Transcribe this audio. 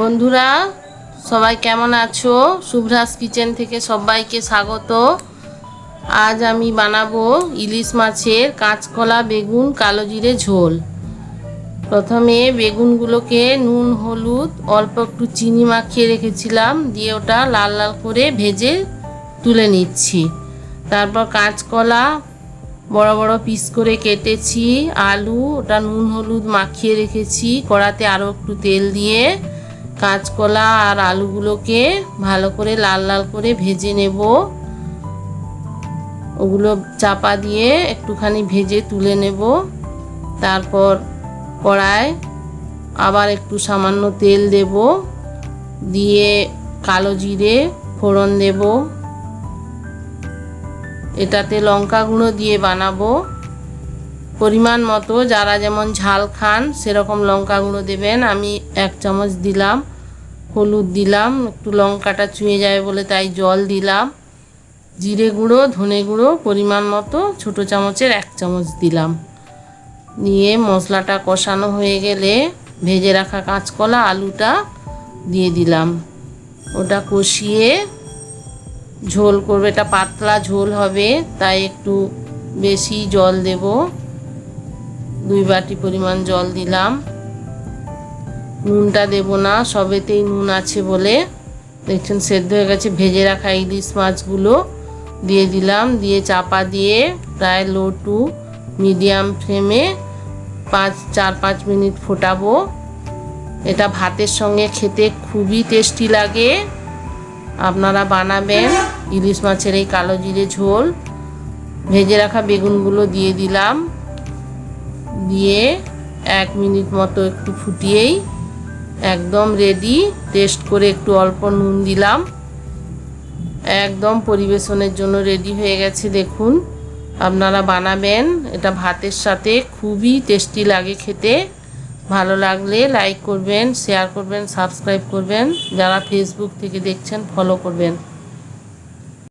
বন্ধুরা, সবাই কেমন আছো? শুভ্রাস কিচেন থেকে সবাইকে স্বাগত। আজ আমি বানাবো ইলিশ মাছের কাঁচকলা, বেগুন, কালো জিরে ঝোল। প্রথমে বেগুনগুলোকে নুন, হলুদ, অল্প একটু চিনি মাখিয়ে রেখেছিলাম, দিয়ে ওটা লাল লাল করে ভেজে তুলে নিচ্ছি। তারপর কাঁচকলা বড় বড় পিস করে কেটেছি, আলু, ওটা নুন, হলুদ মাখিয়ে রেখেছি, কড়াতে আরও একটু তেল দিয়ে। কাঁচকলা আর আলুগুলোকে ভালো করে লাল লাল করে ভেজে নেব। ওগুলো চাপা দিয়ে একটুখানি ভেজে তুলে নেব। তারপর কড়ায় আবার একটু সামান্য তেল দেব। দিয়ে কালো জিরে ফোড়ন দেব। এটাতে লঙ্কা গুঁড়ো দিয়ে বানাবো। পরিমাণ মতো, যারা যেমন ঝাল খান, সেরকম লঙ্কা গুঁড়ো দেবেন। আমি এক চামচ দিলাম, হলুদ দিলাম, একটু লঙ্কাটা চুঁয়ে যাবে বলে তাই জল দিলাম। জিরে গুঁড়ো, ধনে গুঁড়ো, পরিমাণ মতো, ছোটো চামচের এক চামচ দিলাম। দিয়ে মশলাটা কষানো হয়ে গেলে ভেজে রাখা কাঁচকলা, আলুটা দিয়ে দিলাম। ওটা কষিয়ে ঝোল করবে। এটা পাতলা ঝোল হবে, তাই একটু বেশি জল দেব। দুই বাটি পরিমাণ জল দিলাম। নুনটা দেব না, সবেতেই নুন আছে বলে। দেখছেন, সেদ্ধ হয়ে গেছে, ভেজে রাখা ইলিশ মাছগুলো দিয়ে দিলাম। দিয়ে চাপা দিয়ে প্রায় লো টু মিডিয়াম ফ্লেমে পাঁচ, চার, পাঁচ মিনিট ফোটাবো। এটা ভাতের সঙ্গে খেতে খুবই টেস্টি লাগে। আপনারা বানাবেন ইলিশ মাছের এই কালো জিরে ঝোল। ভেজে রাখা বেগুনগুলো দিয়ে দিলাম। দিয়ে এক মিনিট মতো একটু ফুটিয়েই একদম রেডি টেস্ট করে একটু অল্প নুন দিলাম। একদম পরিবেশনের জন্য রেডি হয়ে গেছে, দেখুন। আপনারা বানাবেন, এটা ভাতের সাথে খুবই টেস্টি লাগে খেতে। ভালো লাগলে লাইক করবেন শেয়ার করবেন সাবস্ক্রাইব করবেন। যারা ফেসবুক থেকে দেখছেন ফলো করবেন।